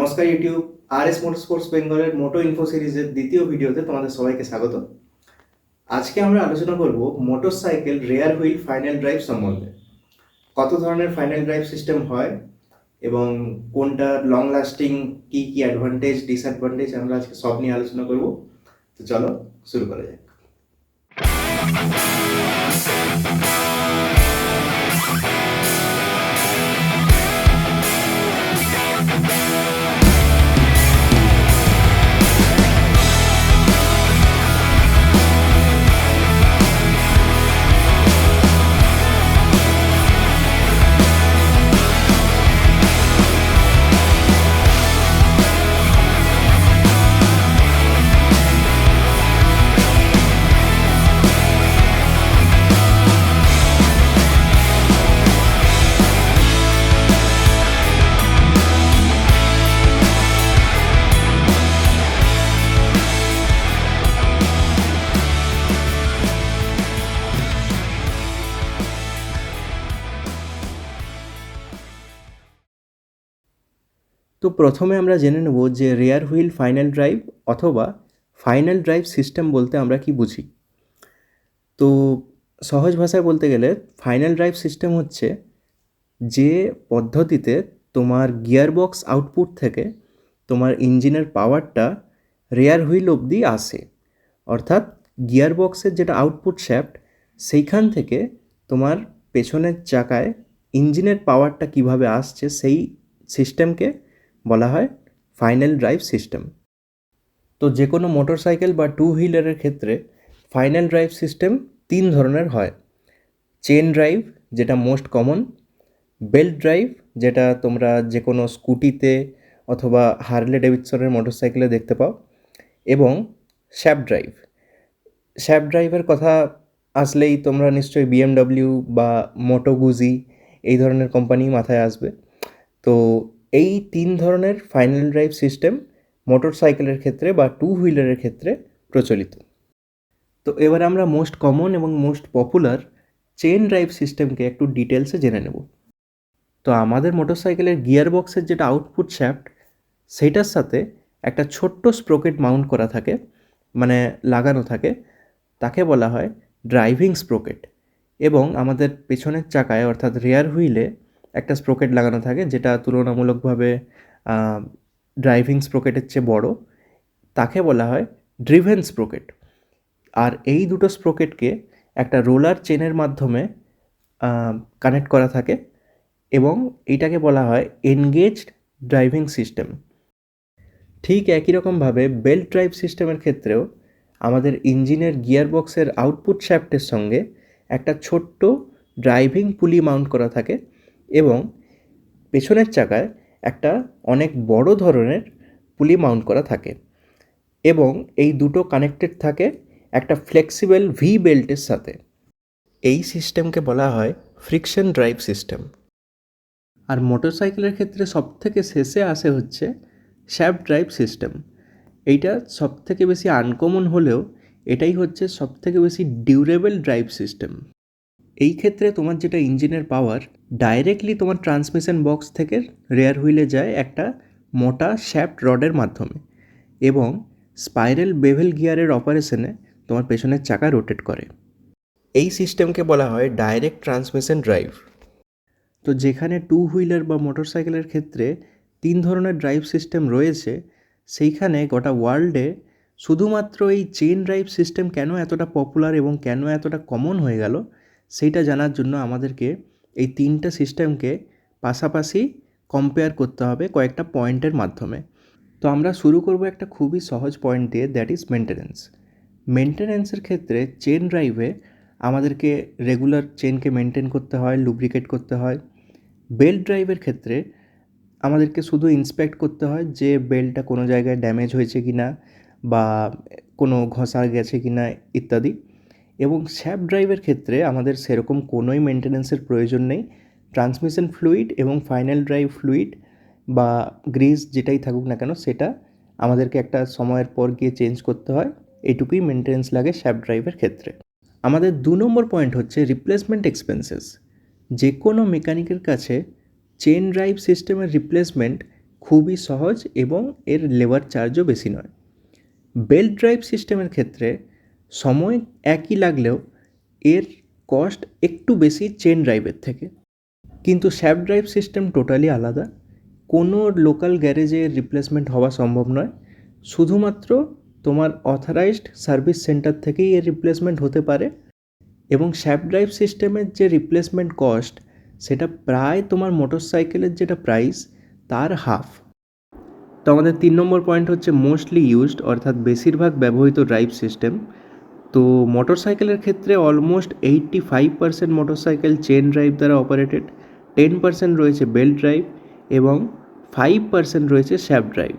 নমস্কার YouTube R S motor sports বেঙ্গলের moto info সিরিজের দ্বিতীয় ভিডিওতে তোমাদের সবাইকে স্বাগত আজকে আমরা আলোচনা করব motor cycle rear wheel final drive সম্বন্ধে। কত ধরনের ফাইনাল ড্রাইভ সিস্টেম হয় এবং কোনটা লং লাস্টিং কি কি অ্যাডভান্টেজ ডিসঅ্যাডভান্টেজ আমরা আজকে সব নিয়ে আলোচনা করব। তো চলো শুরু করা যাক। তো প্রথমে আমরা জেনে নেব যে রেয়ার হুইল ফাইনাল ড্রাইভ অথবা ফাইনাল ড্রাইভ সিস্টেম বলতে আমরা কি বুঝি। তো সহজ ভাষায় বলতে গেলে ফাইনাল ড্রাইভ সিস্টেম হচ্ছে যে পদ্ধতিতে তোমার গিয়ারবক্স আউটপুট থেকে তোমার ইঞ্জিনের পাওয়ারটা রেয়ার হুইল অবধি আসে। অর্থাৎ গিয়ারবক্সের যেটা আউটপুট শ্যাফট সেইখান থেকে তোমার পেছনের চাকায় ইঞ্জিনের পাওয়ারটা কীভাবে আসছে সেই সিস্টেমকে বলা হয় ফাইনাল ড্রাইভ সিস্টেম। তো যে কোনো মোটরসাইকেল বা টু হুইলারের ক্ষেত্রে ফাইনাল ড্রাইভ সিস্টেম তিন ধরনের হয়। চেন ড্রাইভ যেটা মোস্ট কমন বেল্ট ড্রাইভ যেটা তোমরা যে কোনো স্কুটিতে অথবা হার্লে ডেভিডসনের মোটরসাইকেলে দেখতে পাও, এবং শ্যাপ ড্রাইভ। শ্যাপ ড্রাইভের কথা আসলেই তোমরা নিশ্চয়ই বিএমডব্লিউ বা মোটো গুজি এই ধরনের কোম্পানি মাথায় আসবে। তো এই তিন ধরনের ফাইনাল ড্রাইভ সিস্টেম মোটর সাইকেলের ক্ষেত্রে বা টু হুইলারের ক্ষেত্রে প্রচলিত। তো এবার আমরা মোস্ট কমন এবং মোস্ট পপুলার চেন ড্রাইভ সিস্টেমকে একটু ডিটেলসে জেনে নেব। তো আমাদের মোটরসাইকেলের গিয়ার বক্সের যেটা আউটপুট শ্যাফট সেইটার সাথে একটা ছোট্ট স্প্রোকেট মাউন্ট করা থাকে মানে লাগানো থাকে, তাকে বলা হয় ড্রাইভিং স্প্রোকেট এবং আমাদের পেছনের চাকায় অর্থাৎ রেয়ার হুইলে একটা স্প্রোকেট লাগানো থাকে, যেটা তুলনামূলকভাবে ড্রাইভিং স্প্রোকেটের চেয়ে বড়। তাকে বলা হয় ড্রিভেন স্প্রোকেট আর এই দুটো স্প্রোকেটকে একটা রোলার চেনের মাধ্যমে কানেক্ট করা থাকে এবং এইটাকে বলা হয় এনগেজড ড্রাইভিং সিস্টেম ঠিক একই রকমভাবে বেল্ট ড্রাইভ সিস্টেমের ক্ষেত্রেও আমাদের ইঞ্জিনের গিয়ারবক্সের আউটপুট শ্যাফটের সঙ্গে একটা ছোট্ট ড্রাইভিং পুলি মাউন্ট করা থাকে এবং পেছনের চাকায় একটা অনেক বড় ধরনের পুলি মাউন্ট করা থাকে এবং এই দুটো কানেক্টেড থাকে একটা ফ্লেক্সিবল ভি বেল্টের সাথে। এই সিস্টেমকে বলা হয় ফ্রিকশন ড্রাইভ সিস্টেম। আর মোটরসাইকেলের ক্ষেত্রে সবথেকে শেষে আসে হচ্ছে শ্যাপ ড্রাইভ সিস্টেম। এইটা সবথেকে বেশি আনকমন হলেও এটাই হচ্ছে সবথেকে বেশি ডিউরেবল ড্রাইভ সিস্টেম। এই ক্ষেত্রে তোমার যেটা ইঞ্জিনের পাওয়ার ডাইরেক্টলি তোমার ট্রান্সমিশন বক্স থেকে রেয়ার হুইলে যায় একটা মোটা শ্যাফট রডের মাধ্যমে এবং স্পাইরাল বেভেল গিয়ারের অপারেশনে তোমার পেছনের চাকা রোটেট করে। এই সিস্টেমকে বলা হয় ডাইরেক্ট ট্রান্সমিশন ড্রাইভ তো যেখানে টু হুইলার বা মোটরসাইকেলের ক্ষেত্রে তিন ধরনের ড্রাইভ সিস্টেম রয়েছে, সেইখানে গোটা ওয়ার্ল্ডে শুধুমাত্র এই চেন ড্রাইভ সিস্টেম কেন এতটা পপুলার এবং কেন এতটা কমন হয়ে গেল সেইটা জানার জন্য আমাদেরকে এই তিনটা সিস্টেমকে পাশাপাশি কম্পেয়ার করতে হবে কয়েকটা পয়েন্টের মাধ্যমে। তো আমরা শুরু করব একটা খুবই সহজ পয়েন্ট দিয়ে দ্যাট ইজ মেনটেনেন্স মেনটেনেন্সের ক্ষেত্রে চেন ড্রাইভে আমাদেরকে রেগুলার চেনকে মেনটেন করতে হয় লুব্রিকেট করতে হয়। বেল্ট ড্রাইভের ক্ষেত্রে আমাদেরকে শুধু ইন্সপেক্ট করতে হয় যে বেল্টটা কোনো জায়গায় ড্যামেজ হয়েছে কি না বা কোনো ঘষা গেছে কি না ইত্যাদি। এবং শ্যাপ ড্রাইভের ক্ষেত্রে আমাদের সেরকম কোনোই মেনটেন্যান্সের প্রয়োজন নেই। ট্রান্সমিশন ফ্লুইড এবং ফাইনাল ড্রাইভ ফ্লুইড বা গ্রিজ যেটাই থাকুক না কেন, সেটা আমাদেরকে একটা সময়ের পর গিয়ে চেঞ্জ করতে হয়। এটুকুই মেনটেন্যান্স লাগে শ্যাপ ড্রাইভের ক্ষেত্রে। আমাদের দু নম্বর পয়েন্ট হচ্ছে রিপ্লেসমেন্ট এক্সপেন্সেস যে কোনো মেকানিকের কাছে চেন ড্রাইভ সিস্টেমের রিপ্লেসমেন্ট খুবই সহজ এবং এর লেবার চার্জও বেশি নয়। বেল্ট ড্রাইভ সিস্টেমের ক্ষেত্রে সময় একই লাগলেও এর কস্ট একটু বেশি চেন ড্রাইভের থেকে। কিন্তু স্যাপ ড্রাইভ সিস্টেম টোটালি আলাদা। কোনো লোকাল গ্যারেজে রিপ্লেসমেন্ট হওয়া সম্ভব নয়। শুধুমাত্র তোমার অথরাইজড সার্ভিস সেন্টার থেকেই এর রিপ্লেসমেন্ট হতে পারে এবং শ্যাপ ড্রাইভ সিস্টেমের যে রিপ্লেসমেন্ট কস্ট সেটা প্রায় তোমার মোটর সাইকেলের যেটা প্রাইস তার হাফ তো আমাদের তিন নম্বর পয়েন্ট হচ্ছে মোস্টলি ইউজড অর্থাৎ বেশিরভাগ ব্যবহৃত ড্রাইভ সিস্টেম তো মোটর সাইকেলের ক্ষেত্রে almost eighty five percent motor cycle chain drive দ্বারা অপারেটেড টেন পার্সেন্ট রয়েছে বেল্ট ড্রাইভ এবং ফাইভ পার্সেন্ট রয়েছে শ্যাপ ড্রাইভ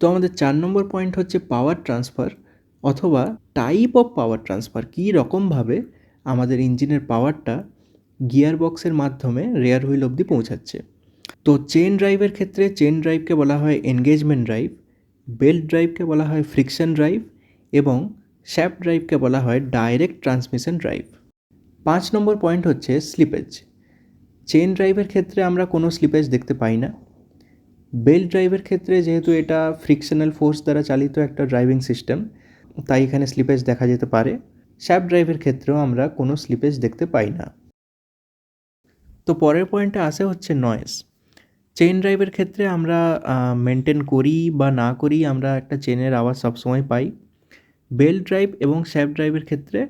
তো আমাদের চার নম্বর পয়েন্ট হচ্ছে পাওয়ার ট্রান্সফার অথবা টাইপ অফ পাওয়ার ট্রান্সফার কী রকমভাবে আমাদের ইঞ্জিনের পাওয়ারটা গিয়ার বক্সের মাধ্যমে রেয়ার হুইল অবধি পৌঁছাচ্ছে। তো চেন ড্রাইভের ক্ষেত্রে চেন ড্রাইভকে বলা হয় এনগেজমেন্ট ড্রাইভ বেল্ট ড্রাইভকে বলা হয় ফ্রিকশন ড্রাইভ এবং শ্যাপ ড্রাইভকে বলা হয় ডাইরেক্ট ট্রান্সমিশন ড্রাইভ। পাঁচ নম্বর পয়েন্ট হচ্ছে স্লিপেজ। চেন ড্রাইভের ক্ষেত্রে আমরা কোনো স্লিপেজ দেখতে পাই না। বেল্ট ড্রাইভের ক্ষেত্রে যেহেতু এটা ফ্রিকশনাল ফোর্স দ্বারা চালিত একটা ড্রাইভিং সিস্টেম, তাই এখানে স্লিপেজ দেখা যেতে পারে। শ্যাপ ড্রাইভের ক্ষেত্রেও আমরা কোনো স্লিপেজ দেখতে পাই না। তো পরের পয়েন্টে আসে হচ্ছে নয়েস চেন ড্রাইভের ক্ষেত্রে আমরা মেনটেন করি বা না করি আমরা একটা চেনের আওয়াজ সবসময় পাই। বেল্ট ড্রাইভ এবং শ্যাপ ড্রাইভের ক্ষেত্রে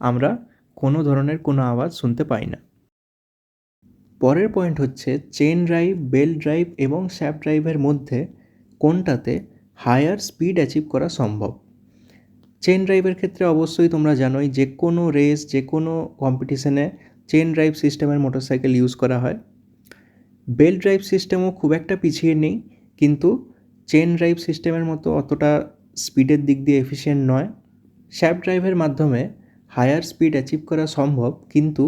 আমরা কোনো ধরনের কোনো আওয়াজ শুনতে পাই না। পরের পয়েন্ট হচ্ছে চেন ড্রাইভ বেল্ট ড্রাইভ এবং শ্যাপ ড্রাইভের মধ্যে কোনটাতে হায়ার স্পিড অ্যাচিভ করা সম্ভব? চেন ড্রাইভের ক্ষেত্রে অবশ্যই তোমরা জানোই যে কোনো রেস, যে কোনো কম্পিটিশনে চেন ড্রাইভ সিস্টেমের মোটরসাইকেল ইউজ করা হয়। বেল্ট ড্রাইভ সিস্টেমও খুব একটা পিছিয়ে নেই, কিন্তু চেন ড্রাইভ সিস্টেমের মতো অতটা স্পিডের দিক দিয়ে এফিসিয়েন্ট নয়। শ্যাপ ড্রাইভের মাধ্যমে হায়ার স্পিড অ্যাচিভ করা সম্ভব, কিন্তু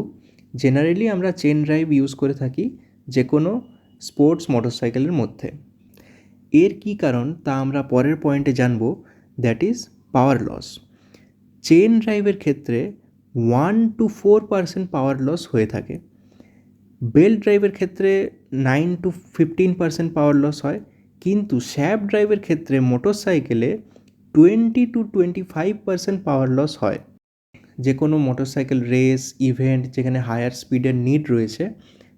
জেনারেলি আমরা চেন ড্রাইভ ইউজ করে থাকি যে কোনো স্পোর্টস মোটরসাইকেলের মধ্যে। এর কী কারণ তা আমরা পরের পয়েন্টে জানব that is power loss chain ড্রাইভের ক্ষেত্রে one to four percent power loss হয়ে থাকে। বেল্ট ড্রাইভের ক্ষেত্রে nine to fifteen percent power loss হয়। কিন্তু শ্যাপ ড্রাইভের ক্ষেত্রে মোটর সাইকেলে twenty to twenty five percent power loss হয়। যে কোনো মোটর সাইকেল রেস ইভেন্ট যেখানে হায়ার স্পিডের নিড রয়েছে,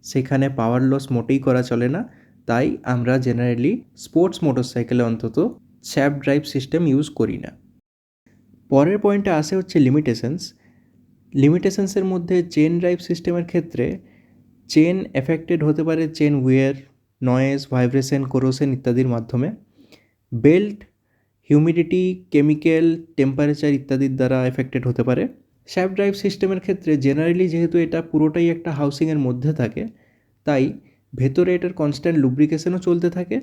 সেখানে পাওয়ার লস মোটেই করা চলে না। তাই আমরা জেনারেলি স্পোর্টস মোটরসাইকেলে অন্তত শ্যাপ ড্রাইভ সিস্টেম ইউজ করি না। পরের পয়েন্টে আসে হচ্ছে লিমিটেশনস লিমিটেশনসের মধ্যে চেন ড্রাইভ সিস্টেমের ক্ষেত্রে চেন এফেক্টেড হতে পারে chain wear noise vibration corrosion ইত্যাদির মাধ্যমে। বেল্ট হিউমিডিটি কেমিক্যাল টেম্পারেচার ইত্যাদির দ্বারা এফেক্টেড হতে পারে। শ্যাপ ড্রাইভ সিস্টেমের ক্ষেত্রে জেনারেলি যেহেতু এটা পুরোটাই একটা হাউসিংয়ের মধ্যে থাকে, তাই ভেতরে এটার কনস্ট্যান্ট লুব্রিকেশনও চলতে থাকে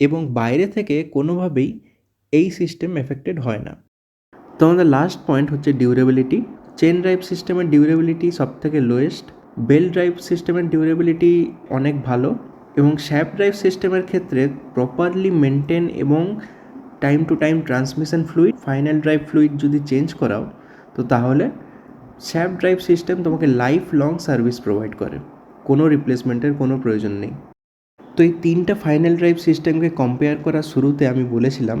এবং বাইরে থেকে কোনোভাবেই এই সিস্টেম এফেক্টেড হয় না। তো আমাদের লাস্ট পয়েন্ট হচ্ছে ডিউরেবিলিটি চেন ড্রাইভ সিস্টেমের ডিউরেবিলিটি সব থেকে লোয়েস্ট বেল ড্রাইভ সিস্টেমের ডিউরেবিলিটি অনেক ভালো। এবং শ্যাপ ড্রাইভ সিস্টেমের ক্ষেত্রে প্রপারলি মেনটেন এবং time to time transmission fluid final drive fluid যদি চেঞ্জ করাও, তো তাহলে শ্যাপ ড্রাইভ সিস্টেম তোমাকে লাইফ লং সার্ভিস প্রোভাইড করে। কোনো রিপ্লেসমেন্টের কোনো প্রয়োজন নেই। তো এই তিনটা ফাইনাল ড্রাইভ সিস্টেমকে কম্পেয়ার করার শুরুতে আমি বলেছিলাম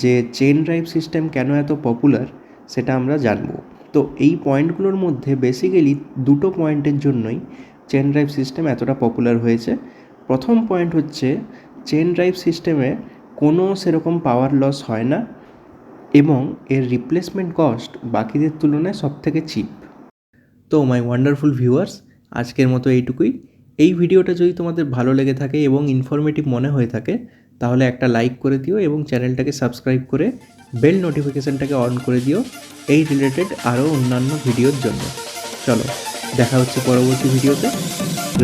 যে চেন ড্রাইভ সিস্টেম কেন এত পপুলার সেটা আমরা জানব। তো এই পয়েন্টগুলোর মধ্যে বেসিক্যালি দুটো পয়েন্টের জন্যই চেন ড্রাইভ সিস্টেম এতটা পপুলার হয়েছে। প্রথম পয়েন্ট হচ্ছে চেন ড্রাইভ সিস্টেমে কোনো সেরকম পাওয়ার লস হয় না এবং এর রিপ্লেসমেন্ট কস্ট বাকিদের তুলনায় সব থেকে চিপ তো মাই ওয়ান্ডারফুল ভিউয়ার্স আজকের মতো এইটুকুই। এই ভিডিওটা যদি তোমাদের ভালো লেগে থাকে এবং ইনফরমেটিভ মনে হয়ে থাকে, তাহলে একটা লাইক করে দিও এবং চ্যানেলটাকে সাবস্ক্রাইব করে বেল নোটিফিকেশানটাকে অন করে দিও। এই রিলেটেড আরও অন্যান্য ভিডিওর জন্য। চলো, দেখা হচ্ছে পরবর্তী ভিডিওতে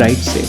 রাইট সেফ